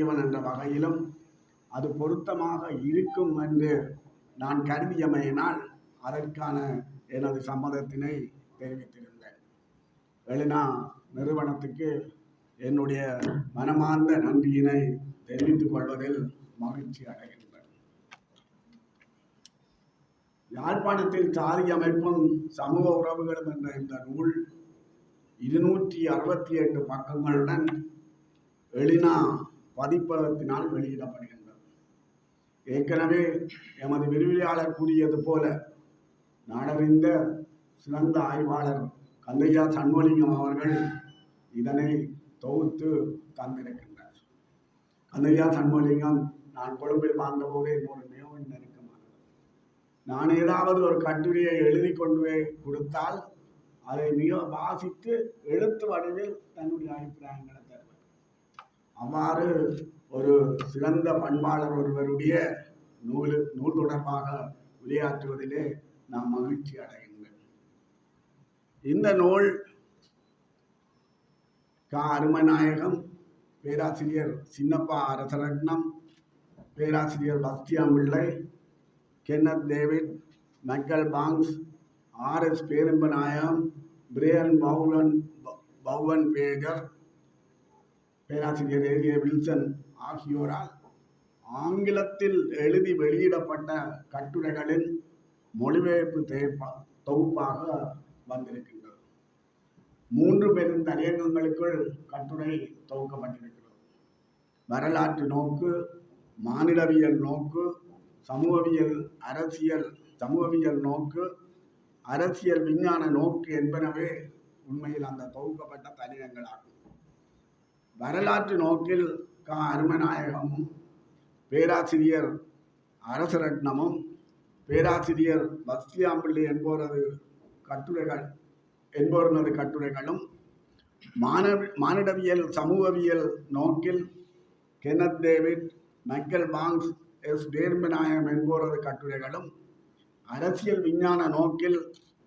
இவன் என்ற வகையிலும் அது பொருத்தமாக இருக்கும் என்று நான் கருதியமையினால் அதற்கான எனது சம்மதத்தினை தெரிவித்திருந்தேன். வெளினா நிறுவனத்துக்கு என்னுடைய மனமார்ந்த நன்றியினை தெரிவித்துக் கொள்வதில் மகிழ்ச்சி அடைகின்றேன். யாழ்ப்பாணத்தில் சாதி அமைப்பும் சமூக உறவுகளும் என்ற இந்த நூல் இருநூற்றி அறுபத்தி எட்டு பக்கங்களுடன் எளினா பதிப்பகத்தினால் வெளியிடப்படுகின்றது ஏற்கனவே எமது விரிவியாளர் கூறியது போல நாடறிந்த சிறந்த ஆய்வாளர் கந்தையா சண்முகலிங்கம் அவர்கள் இதனை தொகுத்து தந்திருக்கின்றார். கந்தையா சண்முகலிங்கம் நான் கொழும்பில் வாழ்ந்தபோது என்னோட மிகவும் நெருக்கமானது. நான் ஏதாவது ஒரு கட்டுரையை எழுதி கொண்டு போய் கொடுத்தால் அதை மிக வாசித்து எழுத்து வடிவில் தன்னுடைய அபிப்பிராயங்களை அவ்வாறு ஒரு சிறந்த பண்பாளர் ஒருவருடைய நூலு நூல் தொடர்பாக விளையாற்றுவதிலே நாம் மகிழ்ச்சி அடைகின்றேன் இந்த நூல் கா. அருமநாயகம் பேராசிரியர் சின்னப்பா அரசரட்னம் பேராசிரியர் Bastiampillai Kenneth David Michael Banks R. S. Perampanayagam Bryan பவுவன் பவுவன் பேகர் பேராசிரியர் ஏரிய வில்சன் ஆகியோரால் ஆங்கிலத்தில் எழுதி வெளியிடப்பட்ட கட்டுரைகளின் மொழிபெயர்ப்பு தேப்பா தொகுப்பாக வந்திருக்கின்றது மூன்று பெரும் தலையங்கங்களுக்குள் கட்டுரை தொகுக்கப்பட்டிருக்கிறது. வரலாற்று நோக்கு மாநிலவியல் நோக்கு சமூகவியல் அரசியல் சமூகவியல் நோக்கு அரசியல் விஞ்ஞான நோக்கு என்பனவே உண்மையில் அந்த தொகுக்கப்பட்ட தலையங்களாகும் வரலாற்று நோக்கில் கா அருமநாயகமும் பேராசிரியர் அரசரட்னமும் பேராசிரியர் பஸ்தியாம்பிள்ளை என்போரது கட்டுரைகள் என்போரது கட்டுரைகளும் மானவ மானிடவியல் சமூகவியல் நோக்கில் Kenneth David Michael Banks S. டேர்மிநாயகம் என்போரது கட்டுரைகளும் அரசியல் விஞ்ஞான நோக்கில்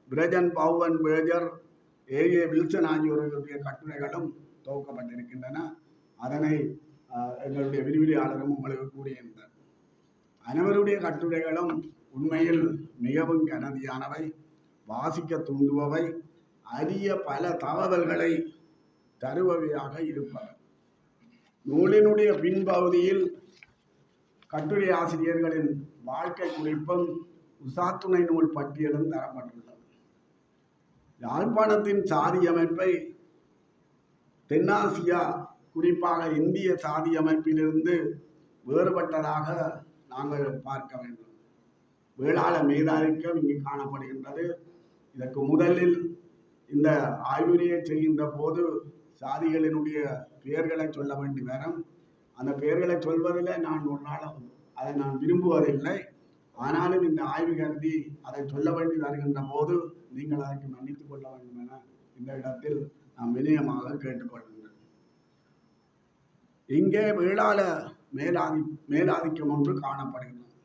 பிரஜன் பவுவன் பேஜர் ஏ. ஏ. வில்சன் ஆகியோருடைய கட்டுரைகளும் துவக்கப்பட்டிருக்கின்றன அதனை எங்களுடைய விரிவிலையாளரும் உங்களுக்கு கூறியிருந்தார். அனைவருடைய கட்டுரைகளும் உண்மையில் மிகவும் கனதியானவை வாசிக்க தூண்டுபவை அரிய பல தகவல்களை தருபவையாக இருப்பவை. நூலினுடைய பின்பகுதியில் கட்டுரை ஆசிரியர்களின் வாழ்க்கை குறிப்பும் உசாத்துணை நூல் பட்டியலும் தரப்பட்டுள்ளது. யாழ்ப்பாணத்தின் சாதி அமைப்பை தென்னாசியா குறிப்பாக இந்திய சாதி அமைப்பிலிருந்து வேறுபட்டதாக நாங்கள் பார்க்க வேண்டும். வேளாள மேதாரிக்கம் இங்கு காணப்படுகின்றது. இதற்கு முதலில் இந்த ஆய்வுரையை செய்கின்ற போது சாதிகளினுடைய பெயர்களை சொல்ல வேண்டி வரும். அந்த பெயர்களை சொல்வதில் நான் ஒரு நாள் அதை நான் விரும்புவதில்லை. ஆனாலும் இந்த ஆய்வு கருதி அதை சொல்ல வேண்டி வருகின்ற போது நீங்கள் அதற்கு மன்னித்துக் கொள்ள வேண்டும் என இந்த இடத்தில் நாம் வினயமாக கேட்டுக்கொள்கின்றேன் இங்கே வேளாள மேலாதி மேலாதிக்கம் ஒன்று காணப்படுகிறது.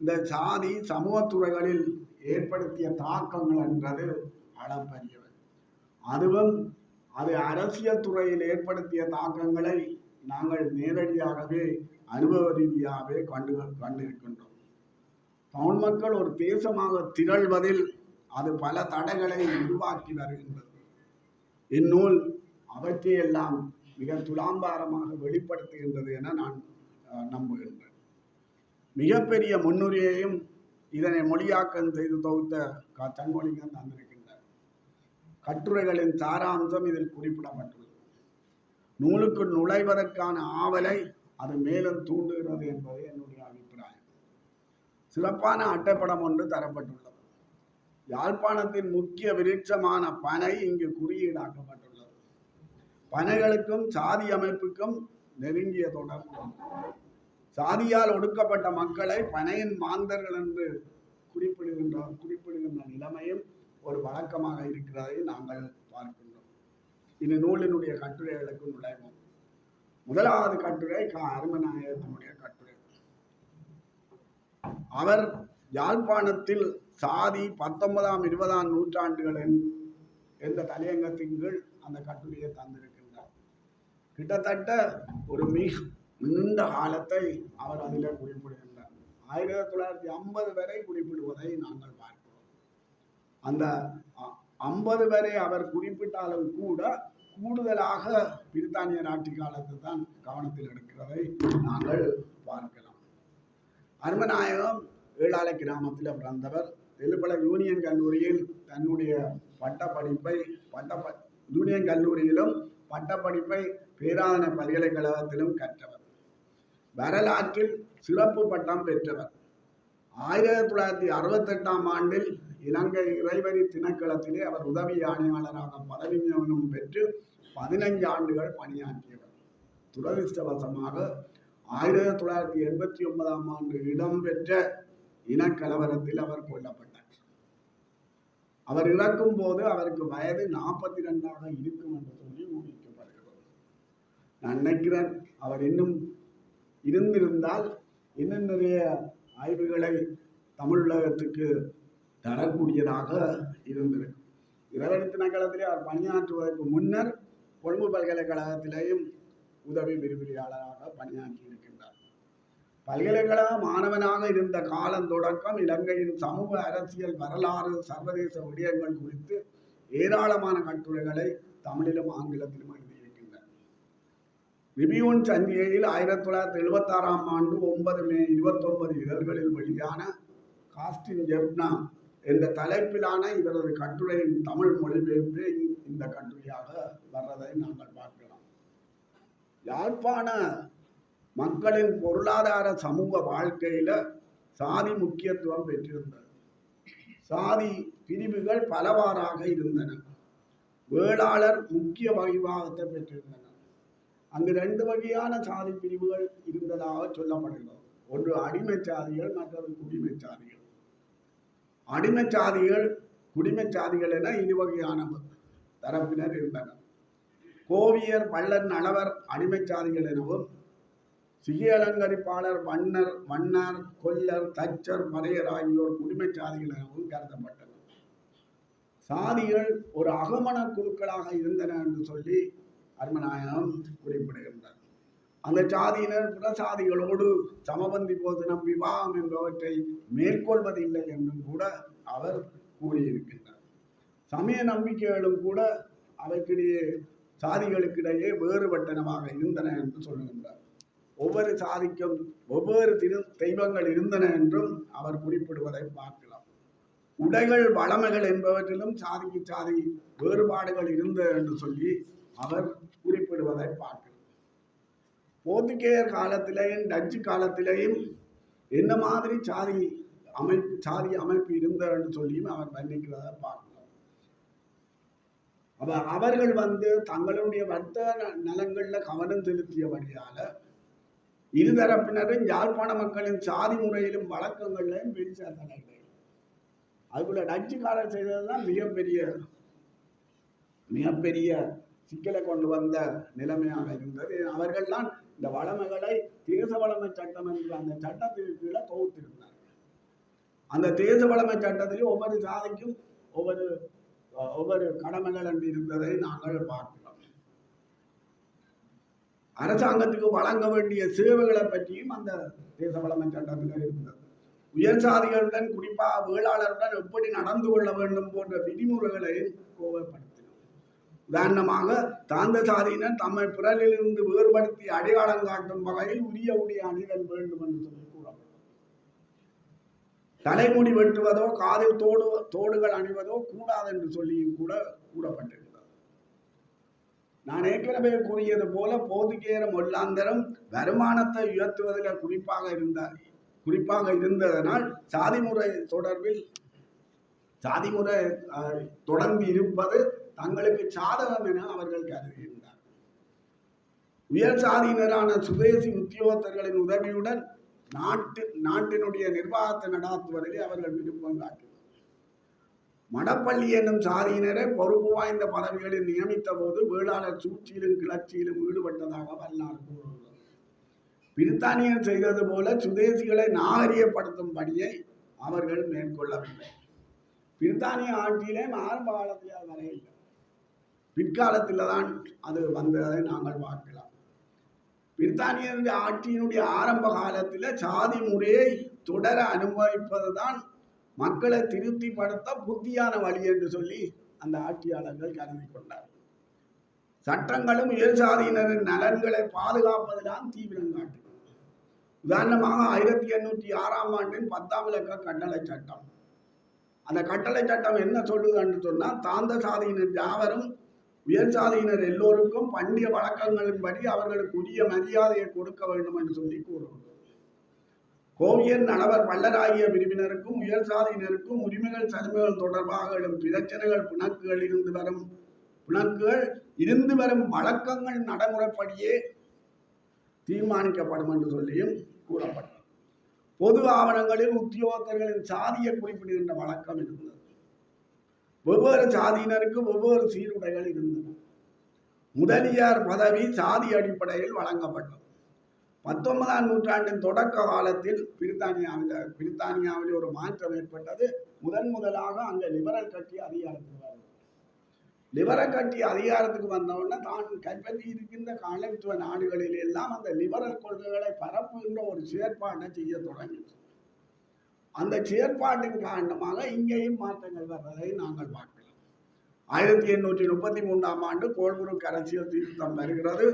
இந்த சாதி சமூகத்துறைகளில் ஏற்படுத்திய தாக்கங்கள் என்றது அளப்பரியவை. அதுவும் அது அரசியல் துறையில் ஏற்படுத்திய தாக்கங்களை நாங்கள் நேரடியாகவே அனுபவ ரீதியாகவே கண்டு கண்டிருக்கின்றோம். தமிழ் மக்கள் ஒரு தேசமாக திகழ்வதில் அது பல தடைகளை உருவாக்கி வருகின்றது. இந்நூல் அவற்றையெல்லாம் மிக துலாம்பாரமாக வெளிப்படுத்துகின்றது என நான் நம்புகின்றேன். மிகப்பெரிய முன்னுரையையும் இதனை மொழியாக்கம் செய்து தொகுத்த க. தன்மொழிகன் தந்திருக்கின்றார். கட்டுரைகளின் சாராம்சம் இதில் குறிப்பிடப்பட்டுள்ளது. நூலுக்குள் நுழைவதற்கான ஆவலை அது மேலும் தூண்டுகிறது என்பது என்னுடைய அபிப்பிராயம். சிறப்பான அட்டைப்படம் ஒன்று தரப்பட்டுள்ளது. யாழ்ப்பாணத்தின் முக்கிய விருட்சமான பனை இங்கு குறியீடாக்கப்பட்டுள்ளது. பனைகளுக்கும் சாதி அமைப்புக்கும் நெருங்கிய தொடர்பு. சாதியால் ஒடுக்கப்பட்ட மக்களை பனையின் மாந்தர்கள் என்று குறிப்பிடுகின்ற குறிப்பிடுகின்ற நிலைமையும் ஒரு வழக்கமாக இருக்கிறதை நாங்கள் பார்க்கின்றோம். இது நூலினுடைய கட்டுரைகளுக்கு நுழைவோம். முதலாவது கட்டுரை கா அருமநாயகத்தினுடைய கட்டுரை. அவர் யாழ்ப்பாணத்தில் சாதி பத்தொன்பதாம் இருபதாம் நூற்றாண்டுகளின் என்ற தலையங்கத்தின் கீழ் அந்த கட்டுரையை தந்திருக்கின்றார்? கிட்டத்தட்ட ஒரு மிக நீண்ட காலத்தை அவர் அதில் குறிப்பிடுகின்றார். ஆயிரத்தி தொள்ளாயிரத்தி ஐம்பது வரை குறிப்பிடுவதை நாங்கள் பார்க்கிறோம். அந்த ஐம்பது வரை அவர் குறிப்பிட்டாலும் கூட கூடுதலாக பிரித்தானியர் ஆட்சி காலத்தை தான் கவனத்தில் எடுக்கிறதை நாங்கள் பார்க்கலாம். அருமநாயகம் வேளாளை கிராமத்தில் பிறந்தவர். எழுப்பல யூனியன் கல்லூரியில் தன்னுடைய பட்டப்படிப்பை பட்ட ப- யூனியன் கல்லூரியிலும் பட்டப்படிப்பை பேராதன பல்கலைக்கழகத்திலும் கற்றவர். வரலாற்றில் சிறப்பு பட்டம் பெற்றவர். ஆயிரத்தி தொள்ளாயிரத்தி அறுபத்தெட்டாம் ஆண்டில் இலங்கை இறைவரி திணைக்களத்திலே அவர் உதவி ஆணையாளராக பதவி நியமனம் பெற்று பதினைஞ்சு ஆண்டுகள் பணியாற்றியவர். துரதிருஷ்டவசமாக ஆயிரத்தி தொள்ளாயிரத்தி எண்பத்தி ஒன்பதாம் ஆண்டு இடம்பெற்ற இனக்கலவரத்தில் அவர் கொல்லப்பட்டார். அவர் இறக்கும் போது அவருக்கு வயது நாற்பத்தி ரெண்டாக இருக்கும் என்று சொல்லி ஊகிக்கப்படுகிறது. நான் நினைக்கிறேன் அவர் இன்னும் இருந்திருந்தால் இன்னும் நிறைய ஆய்வுகளை தமிழகத்துக்கு தரக்கூடியதாக இருந்திருக்கும். இரவரி திணைக்களத்திலே அவர் பணியாற்றுவதற்கு முன்னர் கொழும்பு பல்கலைக்கழகத்திலேயும் உதவி விரிவுரையாளராக பணியாற்றி பல்கலைக்கழக மாணவனாக இருந்த காலம் தொடக்கம் இலங்கையின் சமூக அரசியல் வரலாறு சர்வதேச விடயங்கள் குறித்து ஏராளமான கட்டுரைகளை தமிழிலும் ஆங்கிலத்திலும் எழுதியிருக்கின்றார் ரிபியூன் சந்திகையில் ஆயிரத்தி தொள்ளாயிரத்தி எழுபத்தாறாம் ஆண்டு ஒன்பது மே இருபத்தொன்பது இதழ்களில் வெளியான காஸ்டின் ஜெப்னா என்ற தலைப்பிலான இவரது கட்டுரையின் தமிழ் மொழிபெயர்ப்பு இந்த கட்டுரையாக வர்றதை நாங்கள் பார்க்கலாம். யாழ்ப்பாண மக்களின் பொருளாதார சமூக வாழ்க்கையில சாதி முக்கியத்துவம் பெற்றிருந்தது. சாதி பிரிவுகள் பலவாறாக இருந்தன. வேளாளர் முக்கிய வகிவாகத்தை பெற்றிருந்தனர் அங்கு ரெண்டு வகையான சாதி பிரிவுகள் இருந்ததாக சொல்லப்படுகிறது. ஒன்று அடிமை சாதிகள் மற்றது குடிமை சாதிகள். அடிமை சாதிகள் குடிமை சாதிகள் என இரு வகையான தரப்பினர் இருந்தனர். கோவியர் பள்ளன் நலவர் அடிமை சாதிகள் எனவும் சிகை அலங்கரிப்பாளர் மன்னர் மன்னர் கொல்லர் தச்சர் மறையர் ஆகியோர் குடிமை சாதிகளாகவும் கருதப்பட்டனர் சாதிகள் ஒரு அகமண குழுக்களாக இருந்தன என்று சொல்லி அருமநாயகம் குறிப்பிடுகின்றார். அந்த சாதியினர் பிற சாதிகளோடு சமபந்தி போதனம் விவாகம் என்பவற்றை மேற்கொள்வதில்லை என்றும் கூட அவர் கூறியிருக்கின்றார். சமய நம்பிக்கைகளும் கூட அவைக்கிடையே சாதிகளுக்கிடையே வேறுபட்டனமாக இருந்தன என்று சொல்லுகின்றார். ஒவ்வொரு சாதிக்கும் ஒவ்வொரு திரு தெய்வங்கள் இருந்தன என்றும் அவர் குறிப்பிடுவதை பார்க்கலாம். உடைகள் வளமைகள் என்பவற்றிலும் சாதிக்கு சாதி வேறுபாடுகள் இருந்தது என்று சொல்லி அவர் குறிப்பிடுவதை பார்க்கலாம். போர்த்துகேயர் காலத்திலேயும் டச்சு காலத்திலேயும் என்ன மாதிரி சாதி அமைப்பு சாதி அமைப்பு இருந்தது என்று சொல்லியும் அவர் வர்ணிக்கிறதை பார்க்கலாம். அவ அவர்கள் வந்து தங்களுடைய வர்த்தக ந- கவனம் செலுத்தியபடியால் இருதரப்பினரும் யாழ்ப்பாண மக்களின் சாதி முறையிலும் வழக்கங்களிலும் பெருசா சேர்ந்தனர்கள் அதுக்குள்ள டச்சுக்காரர் செய்ததுதான் மிகப்பெரிய மிகப்பெரிய சிக்கலை கொண்டு வந்த நிலைமையாக இருந்தது. அவர்கள்தான் இந்த வளமைகளை தேச வளமை சட்டம் என்ற அந்த சட்டத்திற்கு கீழே தொகுத்திருந்தார்கள் அந்த தேச வளமை சட்டத்திலே ஒவ்வொரு சாதிக்கும் ஒவ்வொரு ஒவ்வொரு கடமைகள் என்று இருந்ததை நாங்கள் பார்க்கிறோம் அரசாங்கத்துக்கு வழங்க வேண்டிய சேவைகளை பற்றியும் அந்த தேச வளமை சட்டத்தில் இருந்தது உயர் சாதிகளுடன் குறிப்பாக வேளாளருடன் எப்படி நடந்து கொள்ள வேண்டும் போன்ற விதிமுறைகளை கோவப்படுத்தினார். உதாரணமாக தாந்த சாதியினர் தம்மை பிறரிலிருந்து வேறுபடுத்தி அடையாளம் காட்டும் வகையில் உரிய உடைய அணிதல் வேண்டும் என்று சொல்லி தலைமுடி வெட்டுவதோ காதில் தோடு தோடுகள் அணிவதோ கூடாது என்று சொல்லியும் கூட கூடப்பட்டது நான் ஏற்கனவே கூறியது போல போதுகேர மொல்லாந்தரம் வருமானத்தை உயர்த்துவதில் குறிப்பாக இருந்தார் குறிப்பாக இருந்ததனால் சாதிமுறை தொடர்பில் சாதிமுறை முறை தொடர்ந்து இருப்பது தங்களுக்கு சாதகம் என அவர்கள் கருதுகின்றார் உயர் சாதியினரான சுதேசி உத்தியோகத்தர்களின் உதவியுடன் நாட்டு நாட்டினுடைய நிர்வாகத்தை நடாத்துவதிலே அவர்கள் விருப்பம் காட்டினார். மடப்பள்ளி என்னும் சாதியினரை பொறுப்பு வாய்ந்த பதவிகளில் நியமித்த போது வேளாளர் சூழ்ச்சியிலும் கிளர்ச்சியிலும் ஈடுபட்டதாக வரலாறு கூறுகிறது. பிரித்தானியர் செய்தது போல சுதேசிகளை நாகரிகப்படுத்தும் பணியை அவர்கள் மேற்கொள்ளவில்லை. பிரித்தானிய ஆட்சியிலே ஆரம்ப காலத்தில் அது வரையில்லை பிற்காலத்தில் தான் அது வந்ததை நாங்கள் பார்க்கலாம். பிரித்தானியருடைய ஆட்சியினுடைய ஆரம்ப காலத்தில் சாதி முறையை தொடர அனுபவிப்பது தான் மக்களை திருப்திப்படுத்த புத்தியான வழி என்று சொல்லி அந்த ஆட்சியாளர்கள் கருதி கொண்டார். சட்டங்களும் உயர்சாதியினரின் நலன்களை பாதுகாப்பதுதான் தீவிரம் காட்டு உதாரணமாக ஆயிரத்தி எண்ணூற்றி ஆறாம் ஆண்டின் பத்தாம் இலக்க கட்டளை சட்டம். அந்த கட்டளை சட்டம் என்ன சொல்லுதுன்னு சொன்னால் தாந்த சாதியினர் யாவரும் உயர் சாதியினர் எல்லோருக்கும் பண்டிய வழக்கங்களின்படி அவர்களுக்கு உரிய மரியாதையை கொடுக்க வேண்டும் என்று சொல்லி கூறுகிறது. கோவியன் நலவர் வல்லராகிய பிரிவினருக்கும் உயர் சாதியினருக்கும் உரிமைகள் சலுமைகள் தொடர்பாக எழும் பிரச்சனைகள் புணக்குகள் இருந்து வரும். புணக்குகள் இருந்து வரும் வழக்கங்கள் நடைமுறைப்படியே தீர்மானிக்கப்படும் என்று சொல்லியும் கூறப்பட்டது. பொது ஆவணங்களில் உத்தியோகத்தர்களின் சாதியை குறிப்பிடுகின்ற வழக்கம் இருந்தது. வெவ்வேறு சாதியினருக்கும் வெவ்வேறு சீருடைகள் இருந்தன. முதலியார் பதவி சாதி அடிப்படையில் வழங்கப்பட்டது. பத்தொன்பதாம் நூற்றாண்டின் தொடக்க காலத்தில் பிரித்தானியாவில் பிரித்தானியாவில் ஒரு மாற்றம் ஏற்பட்டது. முதன் முதலாக அங்கே லிபரல் கட்சி அதிகாரத்துக்கு வருது லிபரல் கட்சி அதிகாரத்துக்கு வந்தவுடனே தான் கைப்பற்றி இருக்கின்ற காலத்துவ நாடுகளில் எல்லாம் அந்த லிபரல் கொள்கைகளை பரப்புகின்ற ஒரு செயற்பாட்டை செய்ய தொடங்கிச்சு அந்த செயற்பாட்டின் காரணமாக இங்கேயும் மாற்றங்கள் வர்றதை நாங்கள் பார்க்கலாம் ஆயிரத்தி எண்ணூற்றி முப்பத்தி மூன்றாம் ஆண்டு கோல்புருக் அரசியல் திருத்தம் வருகிறது.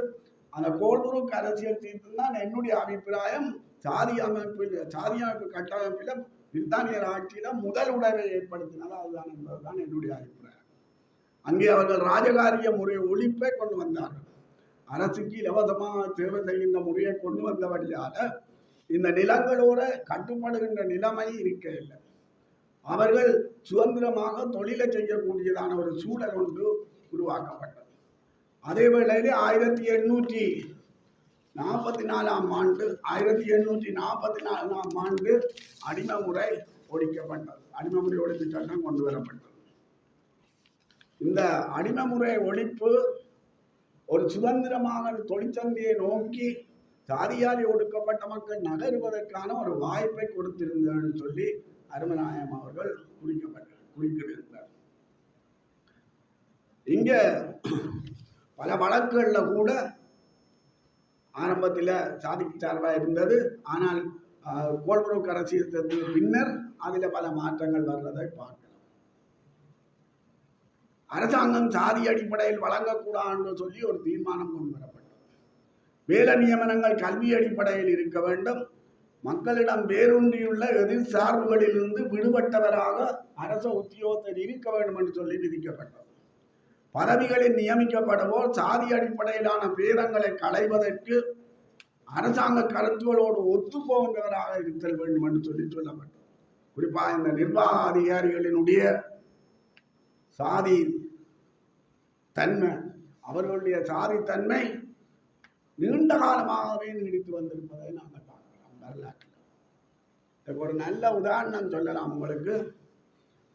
அந்த கோல்புருக் அரசியல் திருத்தம் தான் என்னுடைய அபிப்பிராயம். சாதி அமைப்பில் சாதி அமைப்பு கட்டமைப்பில் பிரித்தானியர் ஆட்சியில முதல் உடவை ஏற்படுத்தினது அதுதான் என்பதுதான் என்னுடைய அபிப்பிராயம். அங்கே அவர்கள் ராஜகாரிய முறை ஒழிப்பை கொண்டு வந்தார்கள். அரசுக்கு இலவசமாக தேவை செய்கின்ற முறையை கொண்டு வந்தபடியால இந்த நிலங்களோட கட்டுப்படுகின்ற நிலைமை இருக்க இல்லை. அவர்கள் சுதந்திரமாக தொழிலை செய்யக்கூடியதான ஒரு சூழல் ஒன்று உருவாக்கப்பட்டது. அதே வேளையில் ஆயிரத்தி எண்ணூற்றி நாற்பத்தி நாலாம் ஆண்டு ஆயிரத்தி எண்ணூற்றி நாற்பத்தி நாலாம் ஆண்டு அடிமை முறை ஒழிக்கப்பட்டது. அடிமை முறை ஒழிப்பு சட்டம் கொண்டு வரப்பட்டது. இந்த அடிமை முறை ஒழிப்பு ஒரு சுதந்திரமாக தொழிற்சந்தையை நோக்கி சாதியால் ஒடுக்கப்பட்ட மக்கள் நகருவதற்கான ஒரு வாய்ப்பை கொடுத்திருந்தேன்னு சொல்லி அருமநாயம் அவர்கள் குறிக்கப்பட்ட குறிப்பிட்டிருந்தார். இங்க பல வழக்குகளில் கூட ஆரம்பத்தில் சாதிக்கு சார்பாக இருந்தது. ஆனால் கோல்புரோக் அரசியலுக்கு பின்னர் அதில் பல மாற்றங்கள் வர்றதை பார்க்கலாம். அரசாங்கம் சாதி அடிப்படையில் வழங்கக்கூடாதுன்னு சொல்லி ஒரு தீர்மானம் கொண்டு வரப்பட்டது. வேலை நியமனங்கள் கல்வி அடிப்படையில் இருக்க வேண்டும். மக்களிடம் வேரூன்றியுள்ள எதிர் சார்புகளிலிருந்து விடுபட்டவராக அரச உத்தியோகத்தில் இருக்க வேண்டும் என்று சொல்லி விதிக்கப்பட்டது. பதவிகளில் நியமிக்கப்படுவோர் சாதி அடிப்படையிலான பேதங்களை களைவதற்கு அரசாங்க கருத்துகளோடு ஒத்து போகின்றவராக இருத்தல் வேண்டும் என்று சொல்லி சொல்லப்பட்டது. குறிப்பாக இந்த நிர்வாக அதிகாரிகளினுடைய சாதி தன்மை அவர்களுடைய சாதி தன்மை நீண்ட காலமாகவே நீடித்து வந்திருப்பதை நாங்கள் பார்க்கலாம் வரலாற்றில். இதுக்கு ஒரு நல்ல உதாரணம் சொல்லலாம் உங்களுக்கு.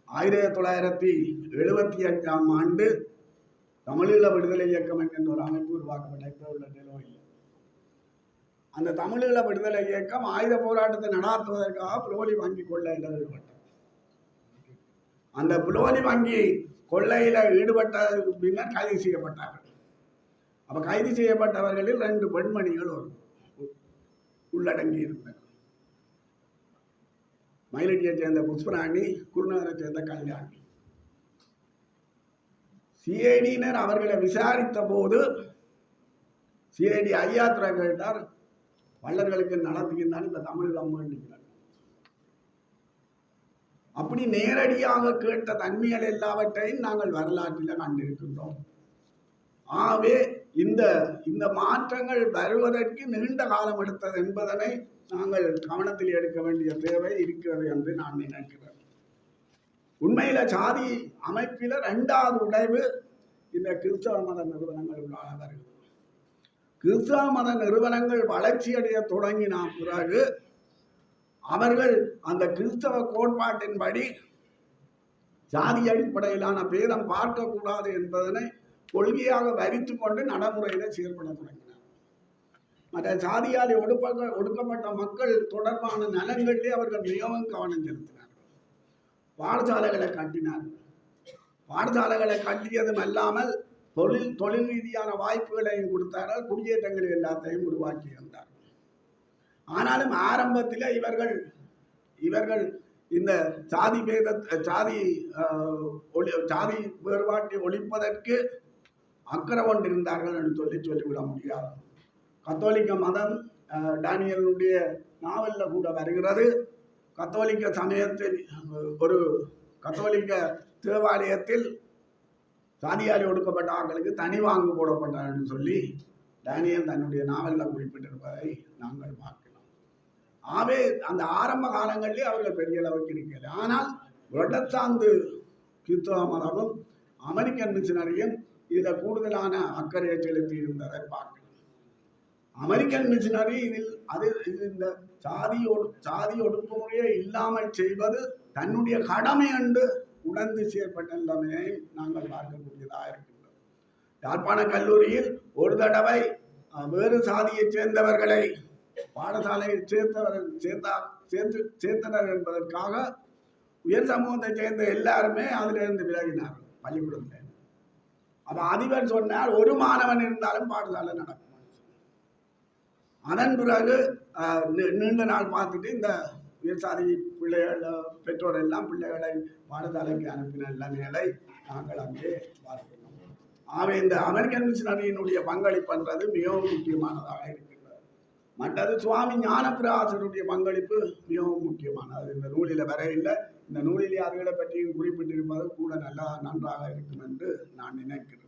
ஆயிரத்தி தொள்ளாயிரத்தி எழுபத்தி அஞ்சாம் ஆண்டு தமிழீழ விடுதலை இயக்கம் என்கின்ற ஒரு அமைப்பு உருவாக்கப்பட்ட இப்போ உள்ள நிலவையில் அந்த தமிழீழ விடுதலை இயக்கம் ஆயுத போராட்டத்தை நடாத்துவதற்காக புலோலி வங்கி கொள்ளையில் ஈடுபட்டது. அந்த புலோலி வங்கி கொள்ளையில் ஈடுபட்ட பின்னர் கைது செய்யப்பட்டார்கள். அப்போ கைது செய்யப்பட்டவர்களில் ரெண்டு பெண்மணிகள் ஒரு உள்ளடங்கி இருந்தனர். மயிலடியை சேர்ந்த புஷ்பராணி குருநகரை சேர்ந்த கல்யாணி. சிஐடியினர் அவர்களை விசாரித்த போது சிஐடி ஐயாத்திரா கேட்டார் வள்ளர்களுக்கு நடத்துகின்றான் இந்த தமிழ் அம்மன்றார் அப்படி நேரடியாக கேட்ட தன்மைகள் எல்லாவற்றையும் நாங்கள் வரலாற்றில் கண்டிருக்கின்றோம். ஆகவே இந்த இந்த மாற்றங்கள் வருவதற்கு நீண்ட காலம் எடுத்தது என்பதனை நாங்கள் கவனத்தில் எடுக்க வேண்டிய தேவை இருக்கிறது என்று நான் நினைக்கிறேன். உண்மையில சாதி அமைப்பில ரெண்டாவது உடைவு இந்த கிறிஸ்தவ மத நிறுவனங்கள் உள்ளாக வருகிறது கிறிஸ்தவ மத நிறுவனங்கள் வளர்ச்சியடைய தொடங்கின பிறகு அவர்கள் அந்த கிறிஸ்தவ கோட்பாட்டின்படி ஜாதி அடிப்படையிலான பேதம் பார்க்கக்கூடாது என்பதனை கொள்கையாக வரித்து கொண்டு நடைமுறையில செயற்பட தொடங்கினார். மற்ற சாதியால் ஒடுப்ப ஒடுக்கப்பட்ட மக்கள் தொடர்பான நலன்களிலே அவர்கள் மிகவும் கவனம் செலுத்தினார். பாடசாலைகளை காட்டினார்கள். பாடசாலைகளை கட்டியதும் அல்லாமல் தொழில் தொழில் ரீதியான வாய்ப்புகளையும் கொடுத்தார்கள். குடியேற்றங்கள் எல்லாத்தையும் உருவாக்கி வந்தார் ஆனாலும் ஆரம்பத்தில் இவர்கள் இவர்கள் இந்த சாதி பேத சாதி ஒளி சாதி வேறுபாட்டை ஒழிப்பதற்கு அக்கறை கொண்டிருந்தார்கள் என்று சொல்லி சொல்லிவிட முடியாது. கத்தோலிக்க மதம் ஆஹ், டேனியலுடைய நாவலில் கூட வருகிறது. கத்தோலிக்க சமயத்தில் ஒரு கத்தோலிக்க தேவாலயத்தில் சாதியாரி ஒடுக்கப்பட்ட ஆட்களுக்கு தனி வாங்கு போடப்பட்டார் என்று சொல்லி டேனியல் தன்னுடைய நாவலில் குறிப்பிட்டிருப்பதை நாங்கள் பார்க்கிறோம். ஆகவே அந்த ஆரம்ப காலங்களிலே அவர்கள் பெரிய அளவுக்கு இருக்கிறது ஆனால் புரட்டஸ்தாந்து கிறிஸ்தவ மதமும் அமெரிக்கன் மிஷினரியும் இதில் கூடுதலான அக்கறையை செலுத்தி இருந்ததை பார்க்கலாம் அமெரிக்கன் மிஷினரி இதில் அது இந்த சாதி சாதி ஒடுக்குமுறையை இல்லாமல் செய்வது தன்னுடைய கடமை என்று உணர்ந்து செயற்பட்டமையை நாங்கள் பார்க்கக்கூடியதாக இருக்கின்றோம் யாழ்ப்பாண கல்லூரியில் ஒரு தடவை வேறு சாதியைச் சேர்ந்தவர்களை பாடசாலையில் சேர்த்தவர்கள் சேர்த்தா சேர்த்து சேர்த்தனர் என்பதற்காக உயர் சமூகத்தைச் சேர்ந்த எல்லாருமே அதிலிருந்து விலகினார்கள் பள்ளிக்கூடத்தில் அப்போ அதிபர் சொன்னார் ஒரு மாணவன் இருந்தாலும் பாடசாலை நடக்கும். அதன் பிறகு நீண்ட நாள் பார்த்துட்டு இந்த உயர்சாதி பிள்ளைகள் பெற்றோர் எல்லாம் பிள்ளைகளை பாடசாலைக்கு அனுப்பின நிலை நாங்கள் அங்கே பார்க்கிறோம். ஆகவே இந்த அமெரிக்கன் மிஷினரியினுடைய பங்களிப்புன்றது மிகவும் முக்கியமானதாக இருக்கின்றது மற்றது சுவாமி ஞானபிராசருடைய பங்களிப்பு மிகவும் முக்கியமானது. இந்த நூலில் வர இந்த நூலிலே அதுகளை பற்றியும் குறிப்பிட்டிருப்பது கூட நல்லா நன்றாக இருக்கும் என்று நான் நினைக்கிறேன்.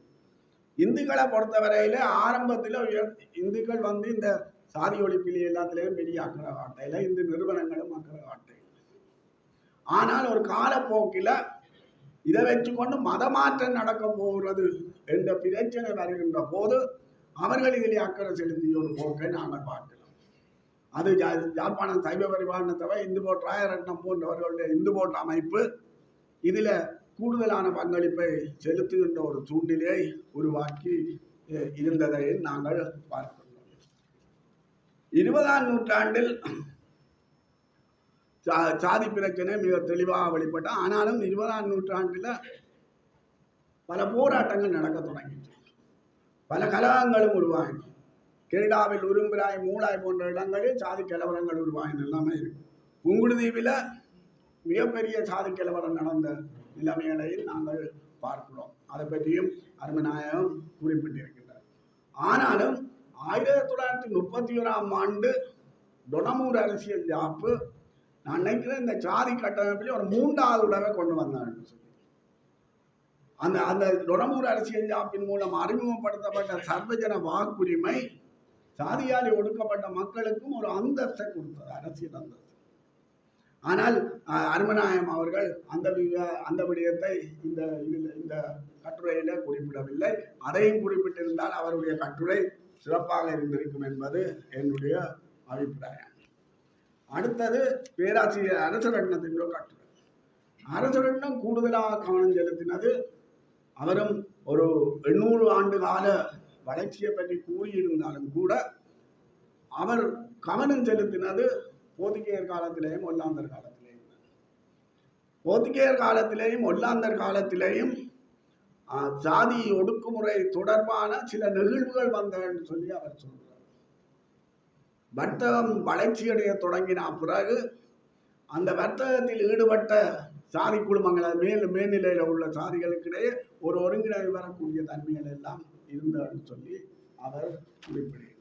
இந்துக்களை பொறுத்தவரையில ஆரம்பத்தில் இந்துக்கள் வந்து இந்த சாதி ஒழிப்பிலே எல்லாத்துலேயும் பெரிய அக்கறை காட்டையில் இந்த நிறுவனங்களும் அக்கறை காட்டை ஆனால் ஒரு காலப்போக்கில் இதை வச்சுக்கொண்டு மதமாற்றம் நடக்க போகிறது என்ற பிரச்சனை வருகின்ற போது அவர்கள் இதிலே அக்கறை செலுத்திய ஒரு போக்கை நாங்கள் பார்க்கலாம் அது ஜா- யாழ்ப்பாணம் சைவ தவிர இந்து போட் ராயரட்னம் போன்றவர்களுடைய இந்து போட் அமைப்பு இதில் கூடுதலான பங்களிப்பை செலுத்துகின்ற ஒரு சூழ்நிலையை உருவாக்கி இருந்ததை நாங்கள் பார்க்கிறோம். இருபதாம் நூற்றாண்டில் சா- சாதி பிரச்சனை மிக தெளிவாக வெளிப்பட்டால் ஆனாலும் இருபதாம் நூற்றாண்டில் பல போராட்டங்கள் நடக்க தொடங்கிச்சு. பல கலகங்களும் உருவாகி. கெனடாவில் உரும்பிராய் மூளாய் போன்ற இடங்களில் சாதி கலவரங்கள் உருவாகின எல்லாமே இருக்கு. புங்குடுதீவில் மிகப்பெரிய சாதி கலவரம் நடந்த நிலைமைகளையும் நாங்கள் பார்க்கிறோம். அதை பற்றியும் அருமநாயகம் குறிப்பிட்டிருக்கின்றார். ஆனாலும் ஆயிரத்தி தொள்ளாயிரத்தி முப்பத்தி ஓராம் ஆண்டு டொனமூர் அரசியல் ஜாப்பு நான் நினைக்கிறேன் இந்த சாதி கட்டமைப்பில் ஒரு மூன்றாவது உடவை கொண்டு வந்தாங்கன்னு சொல்லி. அந்த அந்த டொனமூர் அரசியல் ஜாப்பின் மூலம் அறிமுகப்படுத்தப்பட்ட சர்வஜன வாக்குரிமை சாதியால் ஒடுக்கப்பட்ட மக்களுக்கும் ஒரு அந்தஸ்தை கொடுத்தது அரசியல் அந்தஸ்து. ஆனால் அருமநாயம் அவர்கள் அந்த விவ- அந்த விடயத்தை இந்த இதில் இந்த கட்டுரையில குறிப்பிடவில்லை. அதையும் குறிப்பிட்டிருந்தால் அவருடைய கட்டுரை சிறப்பாக இருந்திருக்கும் என்பது என்னுடைய அபிப்பிராயம். அடுத்தது பேராசிரியர் அரசரட்னத்தின் ஒரு கட்டுரை அரசரட்னம் கூடுதலாக கவனம் செலுத்தினது அவரும் ஒரு எண்ணூறு ஆண்டு கால வளர்ச்சியை பற்றி கூறியிருந்தாலும் கூட அவர் கவனம் செலுத்தினது போர்த்துகேயர் காலத்திலேயும் ஒல்லாந்தர் காலத்திலேயும். போர்த்துகேயர் காலத்திலேயும் ஒல்லாந்தர் காலத்திலேயும் ஜாதி சாதி ஒடுக்குமுறை தொடர்பான சில நிகழ்வுகள் வந்தன்னு சொல்லி அவர் சொல்றார். வர்த்தகம் வளர்ச்சியடைய தொடங்கின பிறகு அந்த வர்த்தகத்தில் ஈடுபட்ட சாதி குழுமங்கள் மேல் மேல்நிலையில் உள்ள சாதிகளுக்கிடையே ஒரு ஒருங்கிணைவு வரக்கூடிய தன்மைகள் எல்லாம் இருந்ததுன்னு சொல்லி அவர் குறிப்பிடுகிறார்.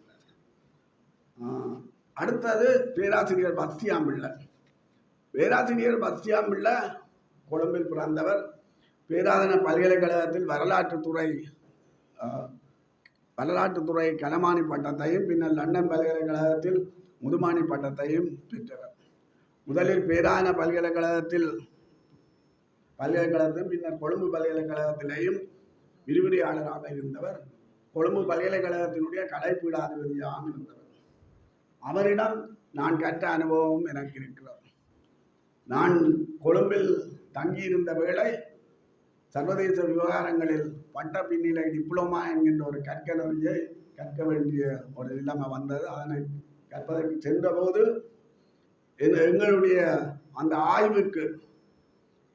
அடுத்தது பேராசிரியர் பஸ்தியாம்பிள்ளை. பேராசிரியர் பஸ்தியாம்பிள்ளை கொழும்பில் பிறந்தவர் பேராதன பல்கலைக்கழகத்தில் வரலாற்றுத்துறை வரலாற்றுத்துறை கனமானி பட்டத்தையும் பின்னர் லண்டன் பல்கலைக்கழகத்தில் முதுமானி பட்டத்தையும் பெற்றவர். முதலில் பேராதன பல்கலைக்கழகத்தில் பல்கலைக்கழகத்திலும் பின்னர் கொழும்பு பல்கலைக்கழகத்திலேயும் விரிவுரையாளராக இருந்தவர். கொழும்பு பல்கலைக்கழகத்தினுடைய கலைப்பீடாதிபதியாக இருந்தவர். அவரிடம் நான் கற்ற அனுபவம் எனக்கு இருக்கிறது. நான் கொழும்பில் தங்கியிருந்த வேளை சர்வதேச விவகாரங்களில் பட்ட பின்னிலை டிப்ளமா என்கின்ற ஒரு கற்கனொழியை கற்க வேண்டிய ஒரு நிலைமை வந்தது. அதனை கற்பதற்கு சென்றபோது எங்களுடைய அந்த ஆய்வுக்கு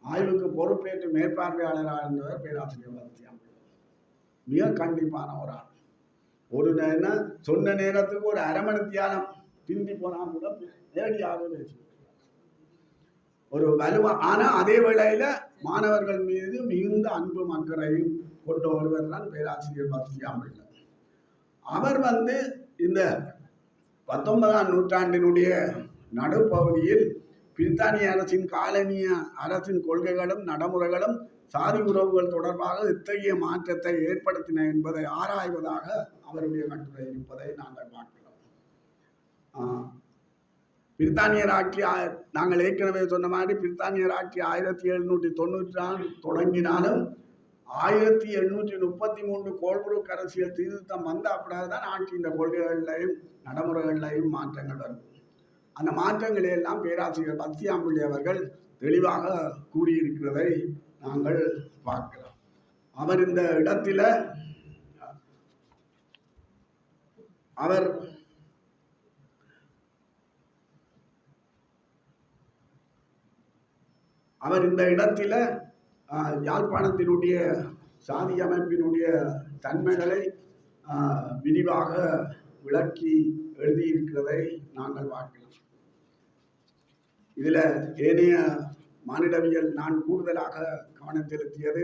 ஆய்வுக்கு பொறுப்பேற்று மேற்பார்வையாளராக இருந்தவர் பேராசிரியர் வளர்த்தியாம் மிக கண்டிப்பான ஒரு ஆள். ஒரு நேரம் சொன்ன நேரத்துக்கு ஒரு அரை மணி தியானம். பிந்தி போனால் கூட நேரடியாக பேசுவோம் ஒரு வலுவா ஆனா அதே வேளையில மாணவர்கள் மீது மிகுந்த அன்பும் அக்கறையும் கொண்ட ஒருவர் தான் பேராசிரியர் பக்தியாம்பிள்ளை அவர் வந்து இந்த பத்தொன்பதாம் நூற்றாண்டினுடைய நடுப்பகுதியில் பிரித்தானிய அரசின் காலனிய அரசின் கொள்கைகளும் நடைமுறைகளும் சாதி உறவுகள் தொடர்பாக இத்தகைய மாற்றத்தை ஏற்படுத்தின என்பதை ஆராய்வதாக அவருடைய கட்டுரை இருப்பதை நாங்கள் பார்க்கிறோம். ஆஹ், பிரித்தானியர் ஆட்சி நாங்கள் ஏற்கனவே சொன்ன மாதிரி பிரித்தானியர் ஆட்சி ஆயிரத்தி எழுநூற்றி தொண்ணூற்றி நாலு தொடங்கினாலும் ஆயிரத்தி எண்ணூற்றி முப்பத்தி மூன்று கோல்புருக் அரசியல் திருத்தம் வந்த அப்படிதான் ஆட்சியின் கொள்கைகளிலையும் நடைமுறைகளிலையும் மாற்றங்கள் வரும். அந்த மாற்றங்களை எல்லாம் பேராசிரியர் பத்தியாம்பிள்ளை அவர்கள் தெளிவாக கூறியிருக்கிறதை நாங்கள் பார்க்கிறோம். அவர் இந்த இடத்துல அவர் அவர் இந்த இடத்தில யாழ்ப்பாணத்தினுடைய சாதி அமைப்பினுடைய தன்மைகளை விரிவாக விளக்கி எழுதியிருக்கிறதை நாங்கள் பார்க்கலாம் இதில் ஏனைய மானிடவியல் நான் கூடுதலாக கவனம் செலுத்தியது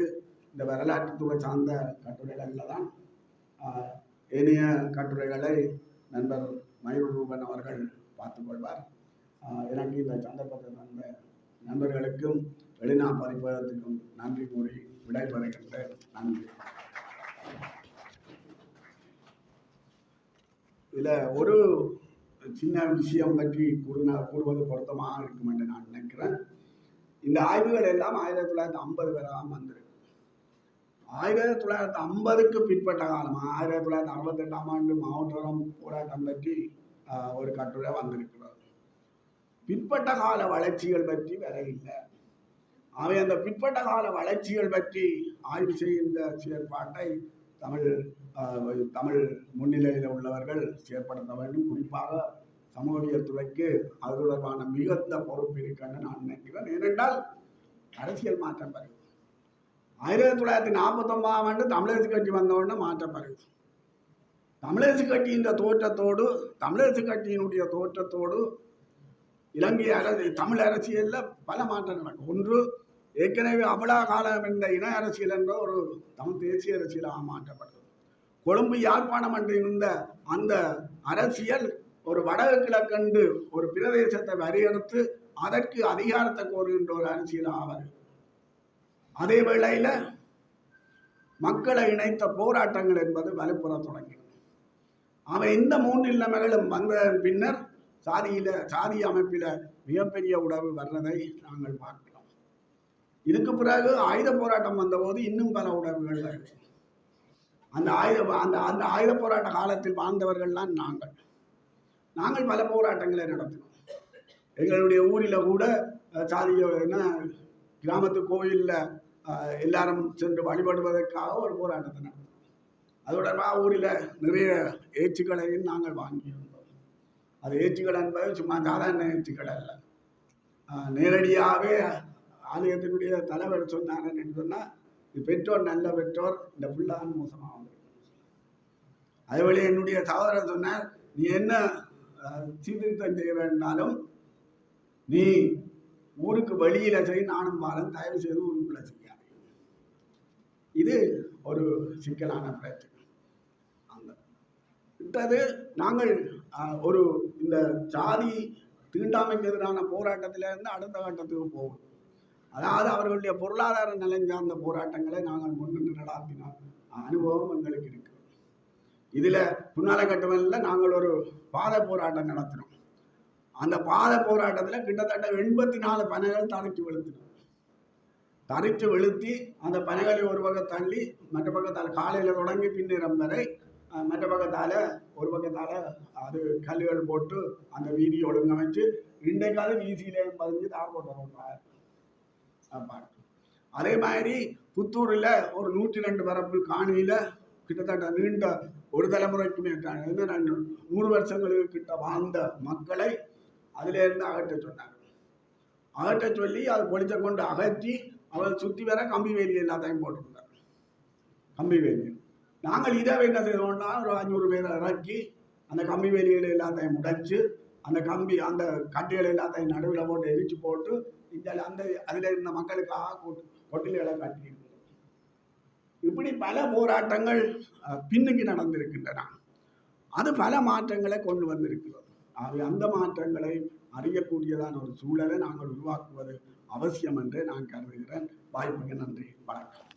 இந்த வரலாற்றுத்துறை சார்ந்த கட்டுரைகளில் தான். ஏனைய கட்டுரைகளை நண்பர் மயூர் ரூபன் அவர்கள் பார்த்துக்கொள்வார் எனக்கு இந்த சந்தர்ப்பத்தை தந்த நண்பர்களுக்கும் வெளிநா பதிப்பகத்துக்கும் நன்றி கூறி விடைபெறுகின்ற நன்றி. இதில் ஒரு சின்ன விஷயம் பற்றி கூறின கூறுவது பொருத்தமாக இருக்கும் என்று நான் நினைக்கிறேன். இந்த ஆய்வுகள் எல்லாம் ஆயிரத்தி தொள்ளாயிரத்தி ஐம்பது வரைதான் வந்திருக்கு. ஆயிரத்தி தொள்ளாயிரத்தி ஐம்பதுக்கு பிற்பட்ட காலம்? ஆயிரத்தி தொள்ளாயிரத்தி அறுபத்தெட்டாம் ஆண்டு மாவட்டம் போராட்டம் பற்றி ஒரு கட்டுரை வந்திருக்கு. பிற்பட்ட கால வளர்ச்சிகள் பற்றி வர இல்லை. அவை அந்த பிற்பட்ட கால வளர்ச்சிகள் பற்றி ஆய்வு செய்கின்ற செயற்பாட்டை தமிழ் தமிழ் முன்னிலையில் உள்ளவர்கள் செயற்படுத்த வேண்டும். குறிப்பாக சமூகவியல் துறைக்கு அது தொடர்பான மிகுந்த பொறுப்பு இருக்குன்னு நான் நினைக்கிறேன். ஏனென்றால் அரசியல் மாற்றம் பெறும் ஆயிரத்தி தொள்ளாயிரத்தி நாற்பத்தொன்பதாம் ஆண்டு தமிழரசு கட்சி வந்தவுடனே மாற்றம் பெறுது தமிழரசு கட்சியின் தோற்றத்தோடு தமிழரசு கட்சியினுடைய தோற்றத்தோடு இலங்கை அரசு தமிழ் அரசியலில் பல மாற்றங்கள் நடக்கும். ஒன்று ஏற்கனவே அவ்வளோ காலம் என்ற இன அரசியல் என்ற ஒரு தமிழ் தேசிய அரசியலாக மாற்றப்பட்டது. கொழும்பு யாழ்ப்பாணம் என்று இருந்த அந்த அரசியல் ஒரு வடகிழக்கண்டு ஒரு பிரதேசத்தை வரையறுத்து அதற்கு அதிகாரத்தை கோருகின்ற ஒரு அரசியல் ஆவார் அதே வேளையில் மக்களை இணைத்த போராட்டங்கள் என்பது வலுப்புற தொடங்கின அவன் இந்த மூன்று நிலைமைகளும் வந்த பின்னர் சாதியில சாதி அமைப்பில மிகப்பெரிய உடவு வர்றதை நாங்கள் பார்க்கிறோம். இதுக்கு பிறகு ஆயுத போராட்டம் வந்தபோது இன்னும் பல உடவுகள் இருக்கு. அந்த ஆயுத அந்த அந்த ஆயுத போராட்ட காலத்தில் வாழ்ந்தவர்கள்லாம் நாங்கள். நாங்கள் பல போராட்டங்களை நடத்தினோம் எங்களுடைய ஊரில் கூட அஹ், சாதிய கிராமத்து கோயிலில் எல்லாரும் சென்று வழிபடுவதற்காக ஒரு போராட்டத்தை நடத்தினோம் அதோட ஊரில் நிறைய ஏச்சுக்களையும் நாங்கள் வாங்கியிருந்தோம். அது ஏச்சுக்கள் என்பது சும்மா சாதாரண ஏச்சுக்கள் அல்ல. நேரடியாகவே ஆலயத்தினுடைய தலைவர் சொன்னாங்கன்னு என்று சொன்னால் இது பெற்றோர் நல்ல பெற்றோர் இந்த பிள்ளைதான் மோசமாக அதேபோல என்னுடைய சகோதரர் சொன்னார் நீ என்ன சீர்திருத்தம் செய்ய வேண்டாலும் நீ ஊருக்கு வெளியில செய் நானும் பாலன் தயவு செய்து ஊருக்குள்ள செய்யாது இது ஒரு சிக்கலான பிரச்சனை. விட்டது. நாங்கள் ஒரு இந்த சாதி தீண்டாமைக்கு எதிரான போராட்டத்திலிருந்து அடுத்த கட்டத்துக்கு போவோம். அதாவது அவர்களுடைய பொருளாதார நலன் சார்ந்த போராட்டங்களை நாங்கள் முன்னின்று நடாத்தினோம். அனுபவம் எங்களுக்கு இருக்கு. இதில் புன்னால கட்டுவனில் நாங்கள் ஒரு பாத போராட்டம் நடத்தினோம். அந்த பாத போராட்டத்தில் கிட்டத்தட்ட எண்பத்தி நாலு பனைகள் தரைச்சு வெளுத்தினோம் தரைச்சு வெளுத்தி அந்த பனைகளை ஒரு பக்கம் தள்ளி மற்ற பக்கத்தால் காலையில் தொடங்கி பின்னிறம் வரை மற்ற பக்கத்தால் ஒரு பக்கத்தால் அது கல்லுகள் போட்டு அந்த வீதி ஒழுங்கமைச்சு இன்றைக்காவது வீசியிலே பதிஞ்சு தார் போட்டு அதே மாதிரி புத்தூரில் ஒரு நூற்றி ரெண்டு பரப்பு காணியில் கிட்டத்தட்ட நீண்ட ஒரு தலைமுறைக்கு மேற்றாங்க ரெண்டு நூறு வருஷங்களுக்கு கிட்ட வாழ்ந்த மக்களை அதிலேருந்து அகற்ற சொன்னாங்க. அகற்ற சொல்லி அது பொழித்த கொண்டு அகற்றி அவள் சுற்றி வர கம்பி வேலி எல்லாத்தையும் போட்டிருந்தார் கம்பி வேலி. நாங்கள் இதை என்ன செய்தோம்னா ஒரு அஞ்சூறு பேரை இறக்கி அந்த கம்பி வேலிகளை எல்லாத்தையும் முடைச்சு அந்த கம்பி அந்த கட்டிகளை எல்லாத்தையும் நடுவில் போட்டு எரிச்சு போட்டு இந்த அந்த அதில் இருந்த மக்களுக்காக கொட்டு கொட்டில்களை கட்டியிருக்கிறோம். இப்படி பல போராட்டங்கள் பின்னுக்கு நடந்திருக்கின்றன. அது பல மாற்றங்களை கொண்டு வந்திருக்கிறது அது அந்த மாற்றங்களை அறியக்கூடியதான ஒரு சூழலை நாங்கள் உருவாக்குவது அவசியம் என்று நான் கருதுகிறேன். வாய்ப்புக்கு நன்றி. வணக்கம்.